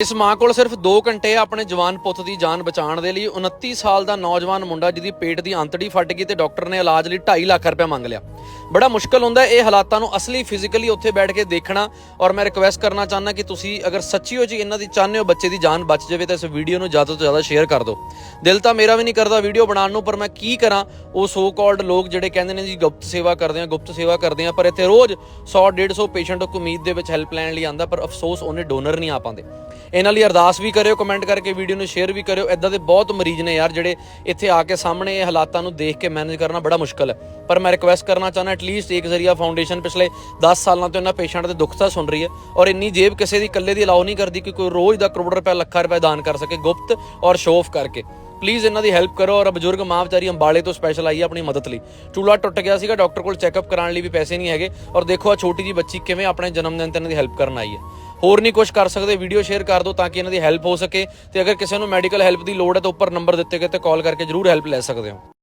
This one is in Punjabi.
ਇਸ ਮਾਂ ਕੋਲ ਸਿਰਫ 2 ਘੰਟੇ ਆਪਣੇ ਜਵਾਨ ਪੁੱਤ ਦੀ ਜਾਨ ਬਚਾਉਣ ਦੇ ਲਈ। 29 ਸਾਲ ਦਾ ਨੌਜਵਾਨ ਮੁੰਡਾ ਜਿਹਦੀ ਪੇਟ ਦੀ ਅੰਤੜੀ ਫਟ ਗਈ ਤੇ ਡਾਕਟਰ ਨੇ ਇਲਾਜ ਲਈ 2.5 ਲੱਖ ਰੁਪਏ ਮੰਗ ਲਿਆ। ਬੜਾ ਮੁਸ਼ਕਲ ਹੁੰਦਾ ਇਹ ਹਾਲਾਤਾਂ ਨੂੰ ਅਸਲੀ ਫਿਜ਼ੀਕਲੀ ਉੱਥੇ ਬੈਠ ਕੇ ਦੇਖਣਾ ਔਰ ਮੈਂ ਰਿਕਵੈਸਟ ਕਰਨਾ ਚਾਹੁੰਦਾ ਕਿ ਤੁਸੀਂ ਅਗਰ ਸੱਚੀ ਹੋ ਜੀ ਇਹਨਾਂ ਦੀ ਚਾਹੁੰਦੇ ਹੋ ਬੱਚੇ ਦੀ ਜਾਨ ਬਚ ਜਾਵੇ ਤਾਂ ਇਸ ਵੀਡੀਓ ਨੂੰ ਜ਼ਿਆਦਾ ਤੋਂ ਜ਼ਿਆਦਾ ਸ਼ੇਅਰ ਕਰ ਦਿਓ। ਦਿਲ ਤਾਂ ਮੇਰਾ ਵੀ ਨਹੀਂ ਕਰਦਾ ਵੀਡੀਓ ਬਣਾਉਣ ਨੂੰ, ਪਰ ਮੈਂ ਕੀ ਕਰਾਂ? ਉਹ ਸੋ ਕਾਲਡ ਲੋਕ ਜਿਹੜੇ ਕਹਿੰਦੇ ਨੇ ਜੀ ਗੁਪਤ ਸੇਵਾ ਕਰਦੇ ਆ, ਗੁਪਤ ਸੇਵਾ ਕਰਦੇ ਆ, ਪਰ ਇੱਥੇ ਰੋਜ਼ 100 150 ਪੇਸ਼ੈਂਟ ਉਮੀਦ ਦੇ ਵਿੱਚ ਹੈਲਪ ਲੈਣ ਲਈ ਆਂਦਾ ਪਰ ਅਫਸੋਸ ਉਹਨੇ ਡੋਨਰ ਨਹੀਂ ਆ ਪਾਉਂਦੇ। ਇਹਨਾਂ ਲਈ ਅਰਦਾਸ ਵੀ ਕਰਿਓ ਕਮੈਂਟ ਕਰਕੇ ਵੀਡੀਓ ਨੂੰ ਸ਼ੇਅਰ ਵੀ ਕਰਿਓ। ਇਦਾਂ ਦੇ ਬਹੁਤ ਮਰੀਜ਼ ਨੇ ਯਾਰ ਜਿਹੜੇ ਇੱਥੇ ਆ ਕੇ ਸਾਹਮਣੇ ਇਹ ਹਾਲਾਤਾਂ ਨੂੰ ਦੇਖ ਕੇ ਮੈਨੇਜ ਕਰਨਾ ਬੜਾ ਮੁਸ਼ਕਲ ਹੈ। ਪਰ ਮੈਂ ਰਿਕਵੈਸਟ ਕਰਨਾ ਚਾਹੁੰਦਾ ਐਟਲੀਸਟ ਇੱਕ ਜ਼ਰੀਆ ਫਾਊਂਡੇਸ਼ਨ ਪਿਛਲੇ 10 ਸਾਲਾਂ ਤੋਂ ਇਹਨਾਂ ਪੇਸ਼ੈਂਟ ਦੇ ਦੁੱਖ ਤਾਂ ਸੁਣ ਰਹੀ ਹੈ ਔਰ ਇੰਨੀ ਜੇਬ ਕਿਸੇ ਦੀ ਇਕੱਲੇ ਦੀ ਅਲਾਉ ਨਹੀਂ ਕਰਦੀ ਕਿ ਕੋਈ ਰੋਜ਼ ਦਾ ਕਰੋੜ ਰੁਪਏ, ਲੱਖਾਂ ਰੁਪਏ ਦਾਨ ਕਰ ਸਕੇ ਗੁਪਤ ਔਰ ਸ਼ੋਅ ਕਰਕੇ। ਪਲੀਜ਼ ਇਹਨਾਂ ਦੀ ਹੈਲਪ ਕਰੋ ਔਰ ਬਜ਼ੁਰਗ ਮਾਂ ਵਿਚਾਰੀ ਅੰਬਾਲੇ ਤੋਂ ਸਪੈਸ਼ਲ ਆਈ ਹੈ ਆਪਣੀ ਮਦਦ ਲਈ। ਚੂਲਾ ਟੁੱਟ ਗਿਆ ਸੀਗਾ ਡਾਕਟਰ ਕੋਲ ਚੈੱਕਅਪ ਕਰਾਉਣ ਲਈ ਵੀ ਪੈਸੇ ਨਹੀਂ ਹੈਗੇ ਔਰ ਦੇਖੋ ਆ ਛੋਟੀ ਜੀ ਬੱਚੀ ਕਿਵੇਂ ਆਪਣੇ ਜਨਮ ਦਿਨ ਤੇ ਇਹਨਾਂ ਦੀ ਹੈਲਪ ਕਰਨ ਆਈ ਹੈ। ਹੋਰ ਨਹੀਂ ਕੁਝ ਕਰ ਸਕਦੇ ਵੀਡੀਓ ਸ਼ੇਅਰ ਕਰ ਦਿਓ ਤਾਂ ਕਿ ਇਹਨਾਂ ਦੀ ਹੈਲਪ ਹੋ ਸਕੇ ਤੇ ਅਗਰ ਕਿਸੇ ਨੂੰ ਮੈਡੀਕਲ ਹੈਲਪ ਦੀ ਲੋੜ ਹੈ ਤਾਂ ਉੱਪਰ ਨੰਬਰ ਦਿੱਤੇ ਗਏ ਤੇ ਕਾਲ ਕਰਕੇ ਜਰੂਰ ਹੈਲਪ ਲੈ ਸਕਦੇ ਹੋ।